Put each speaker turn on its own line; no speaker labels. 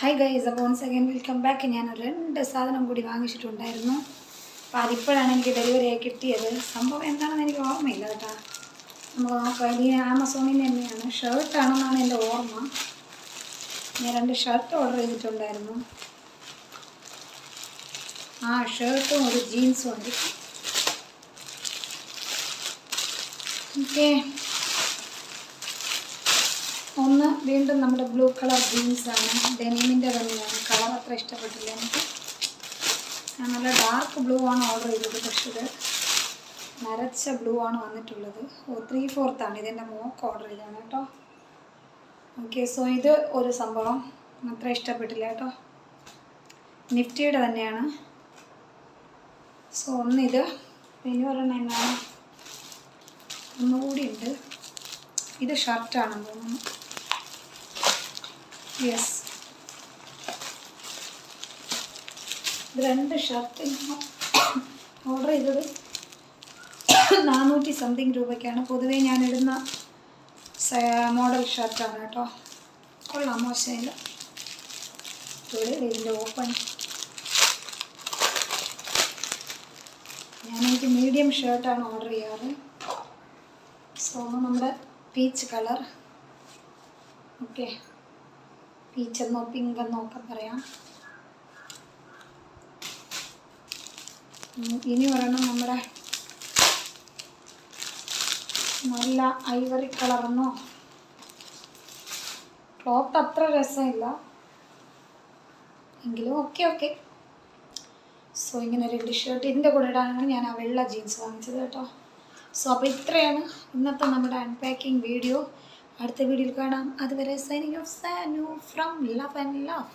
Hi guys അപ്പോൾ once again welcome back ഞാൻ രണ്ട് സാധനം കൂടി വാങ്ങിച്ചിട്ടുണ്ടായിരുന്നു. അപ്പോൾ അതിപ്പോഴാണ് എനിക്ക് ഡെലിവറി ആയി കിട്ടിയത്. സംഭവം എന്താണെന്ന് എനിക്ക് ഓർമ്മയില്ല കേട്ടോ. നമുക്ക് നോക്കാം. ഇത് ആമസോണിൽ തന്നെയാണ്. ഷർട്ടാണെന്നാണ് എന്റെ ഓർമ്മ. ഞാൻ രണ്ട് ഷർട്ട് ഓർഡർ ചെയ്തിട്ടുണ്ടായിരുന്നു. ആ ഷർട്ടും ഒരു ജീൻസും ഉണ്ട്. ഓക്കേ ഒന്ന് വീണ്ടും നമ്മുടെ ബ്ലൂ കളർ ജീൻസാണ് ഡെനിമിന്റെ തന്നെയാണ് കളർ അത്ര ഇഷ്ടപ്പെട്ടില്ല എനിക്ക്. ഞാൻ നല്ല ഡാർക്ക് ബ്ലൂ ആണ് ഓർഡർ ചെയ്തത്. പക്ഷേ ഇത് നരച്ച ബ്ലൂ ആണ് വന്നിട്ടുള്ളത്. ഓ ത്രീ ഫോർത്താണ് ഇതെന്റെ മോക്ക് ഓർഡർ ചെയ്തതാണ് കേട്ടോ. ഓക്കെ സോ ഇത് ഒരു സംഭവം. അത്ര ഇഷ്ടപ്പെട്ടില്ല കേട്ടോ. നിഫ്റ്റിയുടെ തന്നെയാണ്. സോ ഒന്നിത് പിന്നെ ഒരെണ്ണം എന്നാണ്. ഒന്നുകൂടി ഉണ്ട്. ഇത് ഷർട്ടാണെന്ന് തോന്നുന്നു. യെസ് രണ്ട് ഷർട്ട് ഓർഡർ ചെയ്തത് നാനൂറ്റി സംതിങ് രൂപയ്ക്കാണ്. പൊതുവേ ഞാൻ ഇടുന്ന മോഡൽ ഷർട്ടാണ് കേട്ടോ. കൊള്ളാം മോശമില്ല. ഇതിന്റെ ഓപ്പൺ ഞാനെനിക്ക് മീഡിയം ഷർട്ടാണ് ഓർഡർ ചെയ്യാറ്. സോ നമ്മുടെ പീച്ച് കളർ ഓക്കെ പീച്ച് എന്നോ പിങ്ക് എന്നോ ഒക്കെ പറയാം. ഇനി ഒരെണ്ണം നമ്മുടെ നല്ല ഐവറി കളറെന്നോ ക്ലോത്ത് അത്ര രസമില്ല. എങ്കിലും ഓക്കെ ഓക്കെ സോ ഇങ്ങനെ രണ്ട് ഷർട്ട് ഇതിന്റെ കൂടെ ഇടാനാണ് ഞാൻ ആ വെള്ള ജീൻസ് വാങ്ങിച്ചത് കേട്ടോ. സോ അപ്പോൾ ഇത്രയാണ് ഇന്നത്തെ നമ്മുടെ അൺപാക്കിംഗ് വീഡിയോ അടുത്ത വീഡിയോയിൽ കാണാം. അതുവരെ signing off Sanu from love and love